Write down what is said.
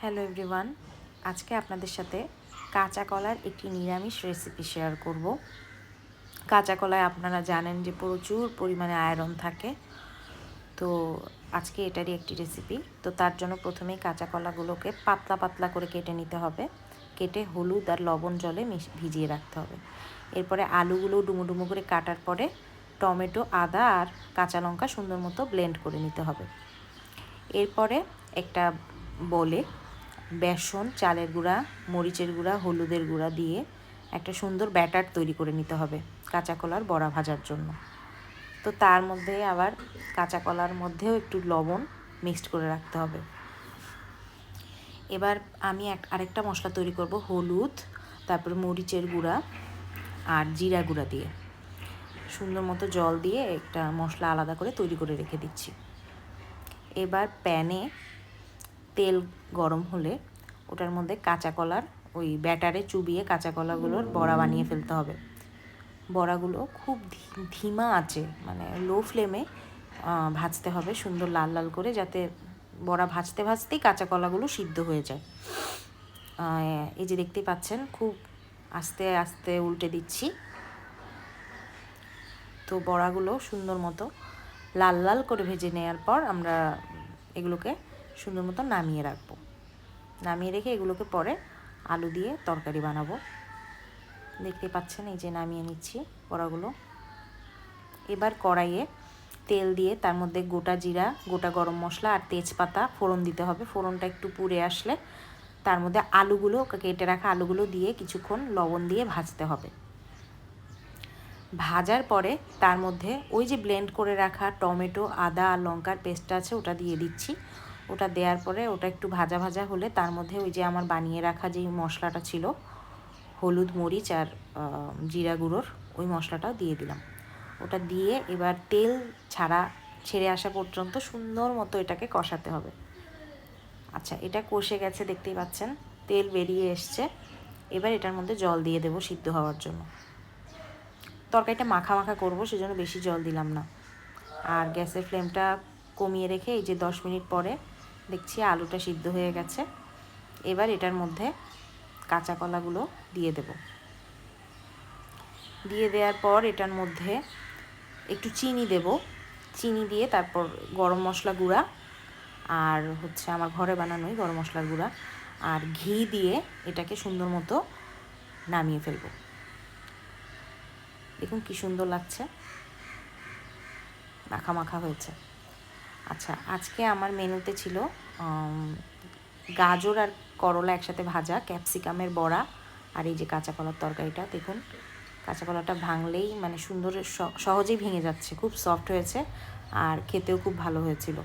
Hello everyone আজকে আপনাদের সাথে কাঁচা কলার একটি নিরামিষ রেসিপি শেয়ার করব। কাঁচা কলায় আপনারা জানেন যে প্রচুর পরিমাণে আয়রন থাকে। তো আজকে এটারই একটি রেসিপি তো তার জন্য প্রথমেই কাঁচা কলাগুলোকে পাতলা পাতলা করে কেটে নিতে হবে। কেটে হলুদ আর লবণ জলে ভিজিয়ে রাখতে হবে। এরপরে আলুগুলো ডুমো করে কাটার পরে টমেটো, আদা আর কাঁচা লঙ্কা সুন্দর মতো ব্লেন্ড করে নিতে হবে। এরপরে একটা বলে বেসন, চালের গুঁড়া, মরিচের গুঁড়া, হলুদের গুঁড়া দিয়ে একটা সুন্দর ব্যাটার তৈরি করে নিতে হবে কাঁচা কলার বড়া ভাজার জন্য। তো তার মধ্যে আবার কাঁচা কলার মধ্যেও একটু লবণ মিক্সড করে রাখতে হবে। এবার আমি এক, আরেকটা মশলা তৈরি করব হলুদ, তারপর মরিচের গুঁড়া আর জিরা গুঁড়া দিয়ে। সুন্দর মতো জল দিয়ে একটা মশলা আলাদা করে তৈরি করে রেখে দিচ্ছি। এবার প্যানে তেল গরম হলে ওটার মধ্যে কাঁচা কলার ওই ব্যাটারে চুবিয়ে কাঁচা কলাগুলোর বড়া বানিয়ে ফেলতে হবে। বড়াগুলো খুব ধিমা আছে মানে লো ফ্লেমে ভাজতে হবে সুন্দর লাল লাল করে যাতে বড়া ভাজতে ভাজতেই কাঁচা কলাগুলো সিদ্ধ হয়ে যায়। এই যে দেখতে পাচ্ছেন, খুব আস্তে আস্তে উল্টে দিচ্ছি। তো বড়াগুলো সুন্দর মতো লাল লাল করে ভেজে নেওয়ার পর আমরা এগুলোকে সুন্দর মতো নামিয়ে রাখব। নামিয়ে রেখে এগুলোকে পরে আলু দিয়ে তরকারি বানাবো। দেখতে পাচ্ছেন এই যে নামিয়ে নিচ্ছি বড়াগুলো। এবার কড়াইয়ে তেল দিয়ে তার মধ্যে গোটা জিরা, গোটা গরম মশলা আর তেজপাতা ফোড়ন দিতে হবে। ফোড়নটা একটু পুড়ে আসলে তার মধ্যে আলুগুলো, কেটে রাখা আলুগুলো দিয়ে কিছুক্ষণ লবণ দিয়ে ভাজতে হবে। ভাজার পরে তার মধ্যে ওই যে ব্লেন্ড করে রাখা টমেটো, আদা আর লঙ্কার পেস্টটা আছে ওটা দিয়ে দিচ্ছি। ওটা দেওয়ার পরে ওটা একটু ভাজা ভাজা হলে তার মধ্যে ওই যে আমার বানিয়ে রাখা যেই মশলাটা ছিল, হলুদ মরিচ আর জিরা গুঁড়োর, ওই মশলাটাও দিয়ে দিলাম। ওটা দিয়ে এবার তেল ছাড়া ছেড়ে আসা পর্যন্ত সুন্দর মতো এটাকে কষাতে হবে। আচ্ছা এটা কষে গেছে দেখতেই পাচ্ছেন, তেল বেরিয়ে এসছে। এবার এটার মধ্যে জল দিয়ে দেবো সিদ্ধ হওয়ার জন্য। তরকারিটা মাখা মাখা করব, সেজন্য বেশি জল দিলাম না। আর গ্যাসের ফ্লেমটা কমিয়ে রেখে এই যে দশ মিনিট পরে দেখছি আলুটা সিদ্ধ হয়ে গেছে। এবার এটার মধ্যে কাঁচা কলাগুলো দিয়ে দেব। দিয়ে দেওয়ার পর এটার মধ্যে একটু চিনি দেব। চিনি দিয়ে তারপর গরম মশলা গুঁড়া আর হচ্ছে আমার ঘরে বানানোই গরম মশলার গুঁড়া আর ঘি দিয়ে এটাকে সুন্দর মতো নামিয়ে ফেলব। দেখুন কি সুন্দর লাগছে। মাখা মাখা হয়েছে। আচ্ছা আজকে আমার মেনুতে ছিল গাজর আর করলা একসাথে ভাজা, ক্যাপসিকামের বড়া আর এই যে কাঁচা কলার তরকারিটা। দেখুন, কাঁচা কলাটা ভাঙলেই মানে সুন্দর সহজেই ভেঙে যাচ্ছে, খুব সফট হয়েছে আর খেতেও খুব ভালো হয়েছিল।